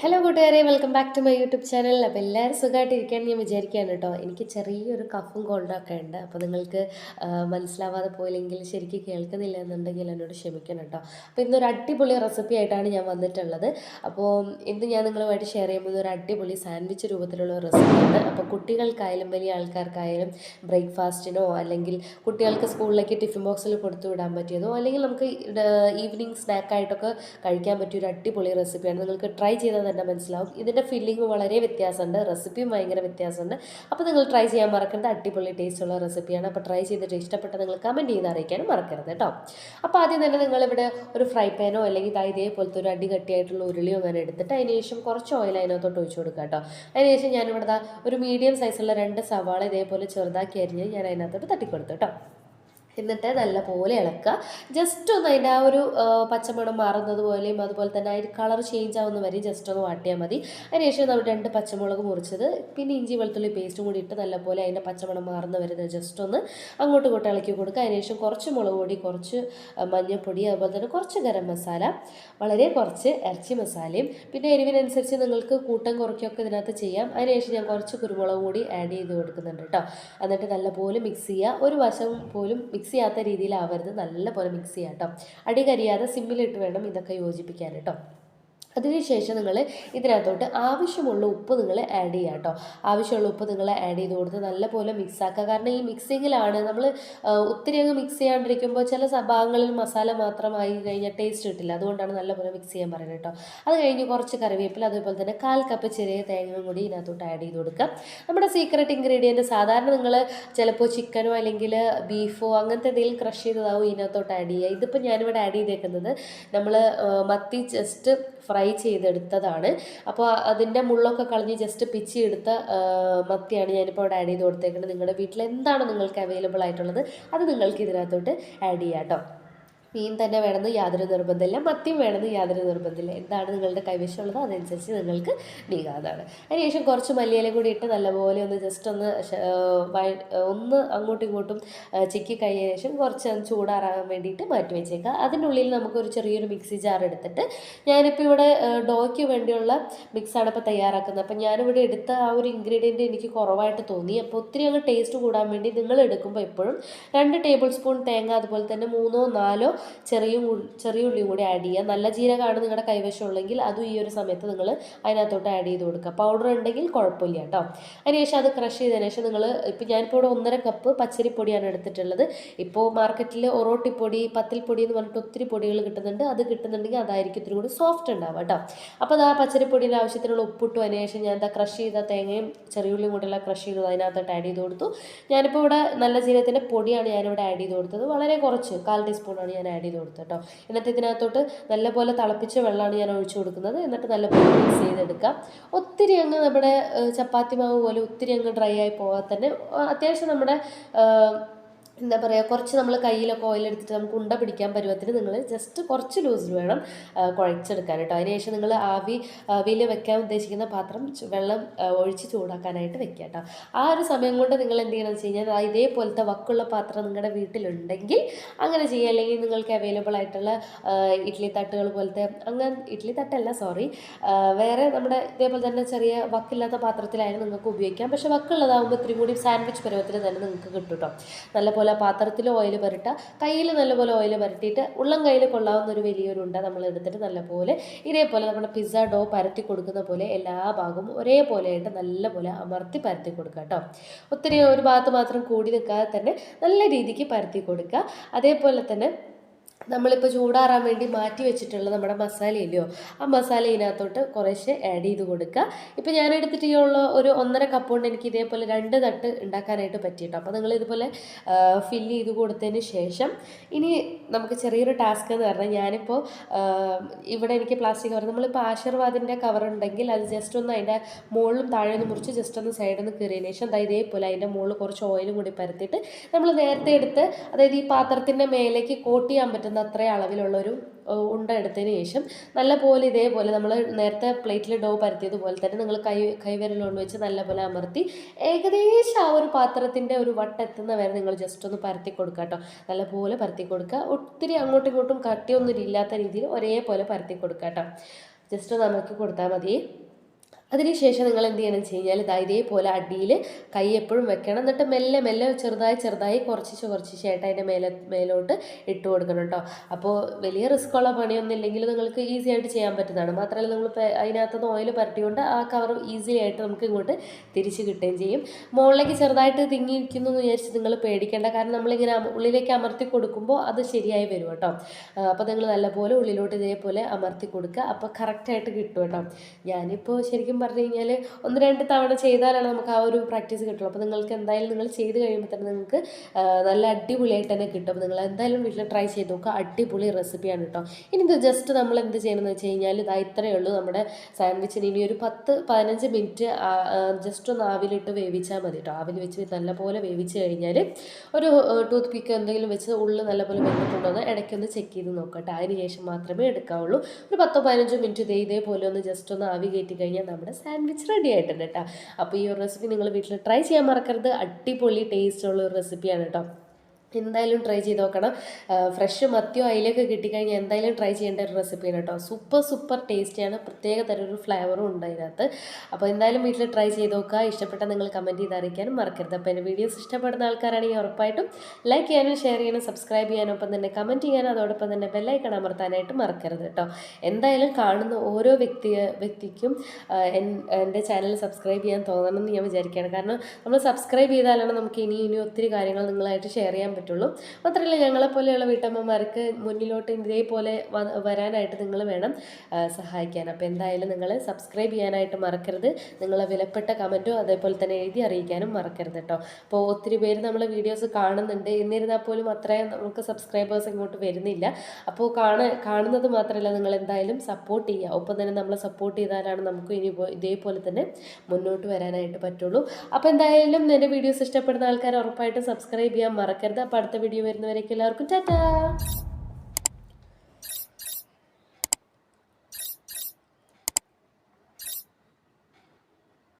Hello കൂട്ടുകാരെ. Welcome back to my YouTube channel അപ്പോൾ എല്ലാവരും സുഖമായിട്ടിരിക്കാൻ ഞാൻ വിചാരിക്കുകയാണ് കേട്ടോ. എനിക്ക് ചെറിയൊരു കഫും കോൾഡൊക്കെ ഉണ്ട്. അപ്പോൾ നിങ്ങൾക്ക് മനസ്സിലാവാതെ പോയില്ലെങ്കിൽ ശരിക്കും കേൾക്കുന്നില്ല എന്നുണ്ടെങ്കിൽ എന്നോട് ക്ഷമിക്കണം കേട്ടോ. അപ്പോൾ ഇന്നൊരു അടിപൊളി റെസിപ്പി ആയിട്ടാണ് ഞാൻ വന്നിട്ടുള്ളത്. അപ്പോൾ ഇന്ന് ഞാൻ നിങ്ങളുമായിട്ട് ഷെയർ ചെയ്യുമ്പോൾ ഒരു അടിപൊളി സാൻഡ്വിച്ച് രൂപത്തിലുള്ള ഒരു റെസിപ്പിയാണ് അപ്പോൾ കുട്ടികൾക്കായാലും വലിയ ആൾക്കാർക്കായാലും ബ്രേക്ക്ഫാസ്റ്റിനോ അല്ലെങ്കിൽ കുട്ടികൾക്ക് സ്കൂളിലേക്ക് ടിഫിൻ ബോക്സിൽ കൊടുത്തു വിടാൻ പറ്റിയതോ അല്ലെങ്കിൽ നമുക്ക് ഈവനിങ് സ്നാക്കായിട്ടൊക്കെ കഴിക്കാൻ പറ്റിയ ഒരു അടിപൊളി റെസിപ്പിയാണ് നിങ്ങൾക്ക് ട്രൈ ചെയ്താൽ തന്നെ മനസ്സിലാവും. ഇതിന്റെ ഫില്ലിങ് വളരെ വ്യത്യാസമുണ്ട്. റെസിപ്പിയും ഭയങ്കര വ്യത്യാസമുണ്ട്. അപ്പോൾ നിങ്ങൾ ട്രൈ ചെയ്യാൻ മറക്കേണ്ട അടിപൊളി ടേസ്റ്റ് ഉള്ള റെസിപ്പിയാണ് അപ്പോൾ ട്രൈ ചെയ്തിട്ട് ഇഷ്ടപ്പെട്ട നിങ്ങൾ കമന്റ് ചെയ്ത് അറിയിക്കാനും മറക്കരുത് കേട്ടോ. അപ്പോൾ ആദ്യം തന്നെ നിങ്ങളിവിടെ ഒരു ഫ്രൈ പാനോ അല്ലെങ്കിൽ ഇതാ ഇതേപോലത്തെ ഒരു അടി കട്ടിയായിട്ടുള്ള ഉരുളിയോ അങ്ങനെ എടുത്തിട്ട് അതിന് ശേഷം കുറച്ച് ഓയിൽ അതിനകത്തോട്ട് ഒഴിച്ചു കൊടുക്കുക കേട്ടോ. അതിന് ശേഷം ഞാനിവിടെ ഒരു മീഡിയം സൈസുള്ള രണ്ട് സവാള ഇതേപോലെ ചെറുതാക്കി അരിഞ്ഞ് ഞാൻ അതിനകത്തോട്ട് തട്ടിക്കൊടുത്തു കേട്ടോ. എന്നിട്ട് നല്ലപോലെ ഇളക്കുക. ജസ്റ്റ് ഒന്ന് അതിന്റെ ആ ഒരു പച്ചമണം മാറുന്നത് പോലെയും അതുപോലെ തന്നെ അതിന്റെ കളർ ചേഞ്ച് ആവുന്ന വരെ ജസ്റ്റ് ഒന്ന് വാട്ടിയാൽ മതി. അതിനുശേഷം നമ്മൾ രണ്ട് പച്ചമുളക് മുറിച്ചത് പിന്നെ ഇഞ്ചി വെളുത്തുള്ളി പേസ്റ്റും കൂടി ഇട്ട് നല്ലപോലെ അതിന്റെ പച്ചമണം മാറുന്ന വരെ ജസ്റ്റ് ഒന്ന് അങ്ങോട്ട് കൂട്ടി ഇളക്കി കൊടുക്കുക. അതിനുശേഷം കുറച്ച് മുളക് പൊടി കുറച്ച് മഞ്ഞൾപ്പൊടി അതുപോലെ തന്നെ കുറച്ച് ഗരം മസാല വളരെ കുറച്ച് ഇറച്ചി മസാലയും പിന്നെ എരിവിനനുസരിച്ച് നിങ്ങൾക്ക് കൂട്ടം കുറയ്ക്കുകയൊക്കെ ഇതിനകത്ത് ചെയ്യാം. അതിനുശേഷം ഞാൻ കുറച്ച് കുരുമുളക് കൂടി ആഡ് ചെയ്ത് കൊടുക്കുന്നുണ്ട് കേട്ടോ. എന്നിട്ട് നല്ലപോലെ മിക്സ് ചെയ്യുക. ഒരു വശം പോലും മിക്സ് ചെയ്യാത്ത രീതിയിലാവരുത്. നല്ലപോലെ മിക്സ് ചെയ്യാം കേട്ടോ അടി കരിയാതെ സിമ്മിലിട്ട് വേണം ഇതൊക്കെ യോജിപ്പിക്കാൻ കേട്ടോ അതിനുശേഷം നിങ്ങൾ ഇതിനകത്തോട്ട് ആവശ്യമുള്ള ഉപ്പ് നിങ്ങൾ ആഡ് ചെയ്യുക കേട്ടോ ആവശ്യമുള്ള ഉപ്പ് നിങ്ങൾ ആഡ് ചെയ്ത് കൊടുത്ത് നല്ലപോലെ മിക്സ് ആക്കുക കാരണം ഈ മിക്സിങ്ങിലാണ് നമ്മൾ ഒത്തിരി അങ്ങ് മിക്സ് ചെയ്യാണ്ടിരിക്കുമ്പോൾ ചില ഭാഗങ്ങളിൽ മസാല മാത്രമായി കഴിഞ്ഞാൽ ടേസ്റ്റ് കിട്ടില്ല. അതുകൊണ്ടാണ് നല്ലപോലെ മിക്സ് ചെയ്യാൻ പറയുന്നത് കേട്ടോ അത് കഴിഞ്ഞ് കുറച്ച് കറിവേപ്പില അതുപോലെ തന്നെ കാൽ കപ്പ് ചെറിയ തേങ്ങയും കൂടി ഇതിനകത്തോട്ട് ആഡ് ചെയ്ത് കൊടുക്കുക നമ്മുടെ സീക്രട്ട് ഇൻഗ്രീഡിയന്റ് സാധാരണ നിങ്ങൾ ചിലപ്പോൾ ചിക്കനോ അല്ലെങ്കിൽ ബീഫോ അങ്ങനത്തെ എന്തെങ്കിലും ക്രഷ് ചെയ്തതാവും ഇതിനകത്തോട്ട് ആഡ് ചെയ്യുക ഇതിപ്പോൾ ഞാനിവിടെ ആഡ് ചെയ്തേക്കുന്നത് നമ്മൾ മത്തി ജസ്റ്റ് ഫ്രൈ ചെയ്തെടുത്തതാണ്. അപ്പോൾ അതിന്റെ മുള്ളൊക്കെ കളഞ്ഞ് ജസ്റ്റ് പിച്ചി എടുത്ത മത്തിയാണ് ഞാനിപ്പോൾ അവിടെ ആഡ് ചെയ്ത് കൊടുത്തേക്കുന്നത് നിങ്ങളുടെ വീട്ടിൽ എന്താണ് നിങ്ങൾക്ക് അവൈലബിൾ ആയിട്ടുള്ളത്? അത് നിങ്ങൾക്ക് ഇതിനകത്തോട്ട് ആഡ് ചെയ്യാം കേട്ടോ മീൻ തന്നെ വേണമെന്ന് യാതൊരു നിർബന്ധമില്ല മത്തിയും വേണമെന്ന് യാതൊരു നിർബന്ധമില്ല. എന്താണ് നിങ്ങളുടെ കൈവശമുള്ളത് അതനുസരിച്ച് നിങ്ങൾക്ക് നീങ്ങാവുന്നതാണ്. അതിനുശേഷം കുറച്ച് മല്ലിയില കൂടി ഇട്ട് നല്ലപോലെ ഒന്ന് ജസ്റ്റ് ഒന്ന് ഒന്ന് അങ്ങോട്ടും ഇങ്ങോട്ടും ചിക്കി കഴിഞ്ഞതിന് ശേഷം കുറച്ച് ചൂടാറാൻ വേണ്ടിയിട്ട് മാറ്റി വെച്ചേക്കുക. അതിനുള്ളിൽ നമുക്കൊരു ചെറിയൊരു മിക്സി ജാർ എടുത്തിട്ട് ഞാനിപ്പോൾ ഇവിടെ ഡോയ്ക്ക് വേണ്ടിയുള്ള മിക്സാണ് ഇപ്പോൾ തയ്യാറാക്കുന്നത്. അപ്പം ഞാനിവിടെ എടുത്ത ആ ഒരു ഇൻഗ്രീഡിയന്റ് എനിക്ക് കുറവായിട്ട് തോന്നി. അപ്പോൾ ഒത്തിരി അങ്ങ് ടേസ്റ്റ് കൂടാൻ വേണ്ടി നിങ്ങൾ എടുക്കുമ്പോൾ എപ്പോഴും രണ്ട് ടേബിൾ സ്പൂൺ തേങ്ങ അതുപോലെ തന്നെ മൂന്നോ നാലോ ചെറിയ ചെറിയ ഉള്ളിയും കൂടി ആഡ് ചെയ്യുക. നല്ല ജീരകമാണ് നിങ്ങളുടെ കൈവശം ഉള്ളെങ്കിൽ അതും ഈ ഒരു സമയത്ത് നിങ്ങൾ അതിനകത്തോട്ട് ആഡ് ചെയ്ത് കൊടുക്കുക. പൗഡർ ഉണ്ടെങ്കിൽ കുഴപ്പമില്ല കേട്ടോ അതിനുശേഷം അത് ക്രഷ് ചെയ്തതിന് ശേഷം നിങ്ങൾ ഇപ്പം ഞാനിപ്പോൾ ഇവിടെ ഒന്നര കപ്പ് പച്ചരിപ്പൊടിയാണ് എടുത്തിട്ടുള്ളത്. ഇപ്പോൾ മാർക്കറ്റിൽ ഒറോട്ടിപ്പൊടി പത്തിൽപ്പൊടി എന്ന് പറഞ്ഞിട്ട് ഒത്തിരി പൊടികൾ കിട്ടുന്നുണ്ട്. അത് കിട്ടുന്നുണ്ടെങ്കിൽ അതായിരിക്കും ഇത്തിരി കൂടി സോഫ്റ്റ് ഉണ്ടാവുക കേട്ടോ അപ്പോൾ അത് ആ പച്ചരിപ്പൊടിയുടെ ആവശ്യത്തിനുള്ള ഉപ്പിട്ടു. അതിന് ശേഷം ഞാൻ എന്താ ക്രഷ് ചെയ്ത തേങ്ങയും ചെറിയ ചെറിയുള്ളിയും കൂടെയുള്ള ക്രഷ് ചെയ്തത് അതിനകത്തോട്ട് ആഡ് ചെയ്ത് കൊടുത്തു. ഞാനിപ്പോൾ ഇവിടെ നല്ല ജീരകത്തിന്റെ പൊടിയാണ് ഞാനിവിടെ ആഡ് ചെയ്ത് കൊടുത്തത്. വളരെ കുറച്ച് കാൽ ടീസ്പൂണാണ് ഞാൻ ആഡ് ചെയ്ത് കൊടുത്തത് കേട്ടോ എന്നിട്ട് ഇതിനകത്തോട്ട് നല്ലപോലെ തിളപ്പിച്ച വെള്ളമാണ് ഞാൻ ഒഴിച്ചു കൊടുക്കുന്നത്. എന്നിട്ട് നല്ലപോലെ മിക്സ് ചെയ്തെടുക്കാം. ഒത്തിരി അങ്ങ് നമ്മുടെ ചപ്പാത്തി മാവ് പോലെ ഒത്തിരി അങ്ങ് ഡ്രൈ ആയി പോകാതെ തന്നെ അത്യാവശ്യം നമ്മുടെ എന്താ പറയുക കുറച്ച് നമ്മൾ കയ്യിലൊക്കെ ഓയിൽ എടുത്തിട്ട് നമുക്ക് ഉണ്ട പിടിക്കാൻ പരുവത്തിന് നിങ്ങൾ ജസ്റ്റ് കുറച്ച് ലൂസിൽ വേണം കുഴച്ചെടുക്കാൻ കേട്ടോ അതിനുശേഷം നിങ്ങൾ ആവി ആവിയിൽ വെക്കാൻ ഉദ്ദേശിക്കുന്ന പാത്രം വെള്ളം ഒഴിച്ച് ചൂടാക്കാനായിട്ട് വെക്കുക കേട്ടോ. ആ ഒരു സമയം കൊണ്ട് നിങ്ങൾ എന്ത് ചെയ്യണമെന്ന് വെച്ച് കഴിഞ്ഞാൽ ഇതേപോലത്തെ വക്കുള്ള പാത്രം നിങ്ങളുടെ വീട്ടിലുണ്ടെങ്കിൽ അങ്ങനെ ചെയ്യുക. അല്ലെങ്കിൽ നിങ്ങൾക്ക് അവൈലബിൾ ആയിട്ടുള്ള ഇഡ്ഡലി തട്ടുകൾ പോലത്തെ അങ്ങനെ ഇഡ്ഡലി തട്ടല്ല സോറി വേറെ നമ്മുടെ ഇതേപോലെ തന്നെ ചെറിയ വക്കില്ലാത്ത പാത്രത്തിലായാലും നിങ്ങൾക്ക് ഉപയോഗിക്കാം. പക്ഷേ വക്കുള്ളതാകുമ്പോൾ ഇത്തിരി കൂടി സാൻഡ്വിച്ച് പരുവത്തിൽ തന്നെ നിങ്ങൾക്ക് കിട്ടും കേട്ടോ. നല്ലപോലെ പാത്രത്തിൽ ഓയിൽ പുരട്ടുക കയ്യിൽ നല്ലപോലെ ഓയിൽ പുരട്ടിയിട്ട് ഉള്ളം കയ്യിൽ കൊള്ളാവുന്ന ഒരു വലിയൊരു ഉണ്ട നമ്മൾ എടുത്തിട്ട് നല്ലപോലെ ഇതേപോലെ നമ്മുടെ പിസ്സ ഡോ പരത്തി കൊടുക്കുന്ന പോലെ എല്ലാ ഭാഗവും ഒരേപോലെ ആയിട്ട് നല്ലപോലെ അമർത്തി പരത്തി കൊടുക്കുക കേട്ടോ ഒത്തിരി ഒരു ഭാഗത്ത് മാത്രം കൂടി നിൽക്കാതെ തന്നെ നല്ല രീതിക്ക് പരത്തി കൊടുക്കുക അതേപോലെ തന്നെ നമ്മളിപ്പോൾ ചൂടാറാൻ വേണ്ടി മാറ്റി വെച്ചിട്ടുള്ള നമ്മുടെ മസാല ഇല്ലയോ? ആ മസാല ഇതിനകത്തോട്ട് കുറേശ്ശെ ആഡ് ചെയ്ത് കൊടുക്കുക. ഇപ്പോൾ ഞാൻ എടുത്തിട്ടുള്ള ഒരു ഒന്നര കപ്പ് കൊണ്ട് എനിക്ക് ഇതേപോലെ രണ്ട് തട്ട് ഉണ്ടാക്കാനായിട്ട് പറ്റിയിട്ടോ? അപ്പോൾ നിങ്ങൾ ഇതുപോലെ ഫില്ല് ചെയ്ത് കൊടുത്തതിന് ശേഷം ഇനി നമുക്ക് ചെറിയൊരു ടാസ്ക് എന്ന് പറഞ്ഞാൽ ഞാനിപ്പോൾ ഇവിടെ എനിക്ക് പ്ലാസ്റ്റിക് കവർ നമ്മളിപ്പോൾ ആശീർവാദിന്റെ കവർ ഉണ്ടെങ്കിൽ അത് ജസ്റ്റ് ഒന്ന് അതിന്റെ മുകളിലും താഴെ മുറിച്ച് ജസ്റ്റ് ഒന്ന് സൈഡിൽ നിന്ന് കീറിയതിന് ശേഷം ദാ ഇതേപോലെ അതിന്റെ മുകളിൽ കുറച്ച് ഓയിലും കൂടി പരത്തിയിട്ട് നമ്മൾ നേരത്തെ എടുത്ത് അതായത് ഈ പാത്രത്തിന്റെ മേലേക്ക് കോട്ട് ചെയ്യാൻ അത്രയും അളവിലുള്ളൊരു ഏഹ്, ഉണ്ട എടുത്തതിന് ശേഷം നല്ലപോലെ ഇതേപോലെ നമ്മൾ നേരത്തെ പ്ലേറ്റിൽ ഡോ പരത്തിയതുപോലെ തന്നെ നിങ്ങൾ കൈ കൈവിരലുകൊണ്ട് വെച്ച് നല്ലപോലെ അമർത്തി ഏകദേശം ആ ഒരു പാത്രത്തിന്റെ ഒരു വട്ടെത്തുന്ന വരെ നിങ്ങൾ ജസ്റ്റ് ഒന്ന് പരത്തി കൊടുക്കുക കേട്ടോ നല്ലപോലെ പരത്തി കൊടുക്കുക ഒത്തിരി അങ്ങോട്ടും ഇങ്ങോട്ടും കട്ടിയൊന്നും ഇല്ലാത്ത രീതിയിൽ ഒരേപോലെ പരത്തി കൊടുക്കുക കേട്ടോ ജസ്റ്റ് നമുക്ക് കൊടുത്താൽ മതി. അതിനുശേഷം നിങ്ങൾ എന്ത് ചെയ്യണം വെച്ച് കഴിഞ്ഞാൽ ഇതാ ഇതേപോലെ അടിയിൽ കൈ എപ്പോഴും വെക്കണം. എന്നിട്ട് മെല്ലെ മെല്ലെ ചെറുതായി ചെറുതായി കുറച്ച് കുറച്ച് ചേട്ടാ അതിന്റെ മേലെ മേലോട്ട് ഇട്ട് കൊടുക്കണം കേട്ടോ അപ്പോൾ വലിയ റിസ്ക് ഉള്ള പണിയൊന്നും ഇല്ലെങ്കിൽ നിങ്ങൾക്ക് ഈസി ആയിട്ട് ചെയ്യാൻ പറ്റുന്നതാണ്. മാത്രമല്ല നമ്മൾ അതിനകത്തുനിന്ന് ഓയിൽ പരട്ടിക്കൊണ്ട് ആ കവർ ഈസി ആയിട്ട് നമുക്ക് ഇങ്ങോട്ട് തിരിച്ച് കിട്ടുകയും ചെയ്യും. മുകളിലേക്ക് ചെറുതായിട്ട് തിങ്ങിയിരിക്കുന്നു എന്ന് വിചാരിച്ച് നിങ്ങൾ പേടിക്കേണ്ട കാരണം നമ്മളിങ്ങനെ ഉള്ളിലേക്ക് അമർത്തി കൊടുക്കുമ്പോൾ അത് ശരിയായി വരും കേട്ടോ അപ്പോൾ നിങ്ങൾ നല്ലപോലെ ഉള്ളിലോട്ട് ഇതേപോലെ അമർത്തി കൊടുക്കുക. അപ്പോൾ കറക്റ്റായിട്ട് കിട്ടും കേട്ടോ ഞാനിപ്പോൾ ശരിക്കും പറഞ്ഞു കഴിഞ്ഞാൽ ഒന്ന് രണ്ട് തവണ ചെയ്താലാണ് നമുക്ക് ആ ഒരു പ്രാക്ടീസ് കിട്ടുള്ളൂ. അപ്പോൾ നിങ്ങൾക്ക് എന്തായാലും നിങ്ങൾ ചെയ്ത് കഴിയുമ്പോൾ തന്നെ നിങ്ങൾക്ക് നല്ല അടിപൊളിയായിട്ട് തന്നെ കിട്ടും. അപ്പോൾ നിങ്ങൾ എന്തായാലും വീട്ടിൽ ട്രൈ ചെയ്ത് നോക്കുക അടിപൊളി റെസിപ്പിയാണ് കേട്ടോ ഇനി ഇത് ജസ്റ്റ് നമ്മൾ എന്ത് ചെയ്യണമെന്ന് വെച്ച് കഴിഞ്ഞാൽ ഇതാ ഇത്രയേ ഉള്ളൂ. നമ്മുടെ സാൻഡ്വിച്ചിന് ഇനി ഒരു പത്ത് പതിനഞ്ച് മിനിറ്റ് ജസ്റ്റ് ഒന്ന് ആവിലിട്ട് വേവിച്ചാൽ മതി കേട്ടോ ആവിൽ വെച്ച് നല്ലപോലെ വേവിച്ച് കഴിഞ്ഞാൽ ഒരു ടൂത്ത് പിക്ക് എന്തെങ്കിലും വെച്ച് ഉള്ളിൽ നല്ലപോലെ വെന്തിട്ടുണ്ടോ എന്ന് ഇടയ്ക്കൊന്ന് ചെക്ക് ചെയ്ത് നോക്കട്ടെ. അതിന് ശേഷം മാത്രമേ എടുക്കാവുള്ളൂ. ഒരു പത്തോ പതിനഞ്ചോ മിനിറ്റ് ഇതേ ഇതേപോലെ ഒന്ന് ജസ്റ്റ് ഒന്ന് ആവി കയറ്റി കഴിഞ്ഞാൽ നമ്മുടെ സാൻഡ്വിച്ച് റെഡി ആയിട്ടുണ്ട് കേട്ടോ. അപ്പോൾ ഈ ഒരു റെസിപ്പി നിങ്ങൾ വീട്ടിൽ ട്രൈ ചെയ്യാൻ മറക്കരുത്. അടിപൊളി ടേസ്റ്റുള്ള ഒരു റെസിപ്പിയാണ് കേട്ടോ. എന്തായാലും ട്രൈ ചെയ്ത് നോക്കണം. ഫ്രഷ് മത്തിയോ അതിലൊക്കെ കിട്ടിക്കഴിഞ്ഞാൽ എന്തായാലും ട്രൈ ചെയ്യേണ്ട ഒരു റെസിപ്പിയാണ് കേട്ടോ. സൂപ്പർ സൂപ്പർ ടേസ്റ്റിയാണ് പ്രത്യേക തരം ഒരു ഫ്ലേവറും ഉണ്ട് അതിനകത്ത്. അപ്പോൾ എന്തായാലും വീട്ടിൽ ട്രൈ ചെയ്ത് നോക്കുക. ഇഷ്ടപ്പെട്ട നിങ്ങൾ കമന്റ് ചെയ്ത് അറിയിക്കാനും മറക്കരുത്. അപ്പോൾ എന്റെ വീഡിയോസ് ഇഷ്ടപ്പെടുന്ന ആൾക്കാരാണെങ്കിൽ ഉറപ്പായിട്ടും ലൈക്ക് ചെയ്യാനും ഷെയർ ചെയ്യാനും സബ്സ്ക്രൈബ് ചെയ്യാനും ഒപ്പം തന്നെ കമന്റ് ചെയ്യാനും അതോടൊപ്പം തന്നെ ബെല്ലൈക്കൺ അമർത്താനായിട്ട് മറക്കരുത് കേട്ടോ. എന്തായാലും കാണുന്ന ഓരോ വ്യക്തി വ്യക്തിക്കും എന്റെ ചാനൽ സബ്സ്ക്രൈബ് ചെയ്യാൻ തോന്നണമെന്ന് ഞാൻ വിചാരിക്കുകയാണ്. കാരണം നമ്മൾ സബ്സ്ക്രൈബ് ചെയ്താലാണ് നമുക്ക് ഇനി ഇനി ഒത്തിരി കാര്യങ്ങൾ നിങ്ങളായിട്ട് ഷെയർ ചെയ്യാൻ പറ്റുള്ളൂ. മാത്രമല്ല ഞങ്ങളെപ്പോലെയുള്ള വീട്ടമ്മമാർക്ക് മുന്നിലോട്ട് ഇതേപോലെ പോലെ വരാനായിട്ട് നിങ്ങൾ വേണം സഹായിക്കാൻ. അപ്പോൾ എന്തായാലും നിങ്ങൾ സബ്സ്ക്രൈബ് ചെയ്യാനായിട്ട് മറക്കരുത്. നിങ്ങളെ വിലപ്പെട്ട കമന്റോ അതേപോലെ തന്നെ എഴുതി അറിയിക്കാനും മറക്കരുത് കേട്ടോ. അപ്പോൾ ഒത്തിരി പേര് നമ്മളെ വീഡിയോസ് കാണുന്നുണ്ട്. എന്നിരുന്നാൽ പോലും അത്രയും നമുക്ക് സബ്സ്ക്രൈബേഴ്സ് ഇങ്ങോട്ട് വരുന്നില്ല. അപ്പോൾ കാണ കാണുന്നത് മാത്രമല്ല നിങ്ങൾ എന്തായാലും സപ്പോർട്ട് ചെയ്യുക. ഒപ്പം തന്നെ നമ്മളെ സപ്പോർട്ട് ചെയ്താലാണ് നമുക്ക് ഇനി ഇതേപോലെ തന്നെ മുന്നോട്ട് വരാനായിട്ട് പറ്റുള്ളൂ. അപ്പോൾ എന്തായാലും എന്റെ വീഡിയോസ് ഇഷ്ടപ്പെടുന്ന ആൾക്കാർ ഉറപ്പായിട്ടും സബ്സ്ക്രൈബ് ചെയ്യാൻ മറക്കരുത്. അപ്പോൾ അടുത്ത വീഡിയോ വരുന്നവരേക്കും എല്ലാവർക്കും ടാറ്റാ.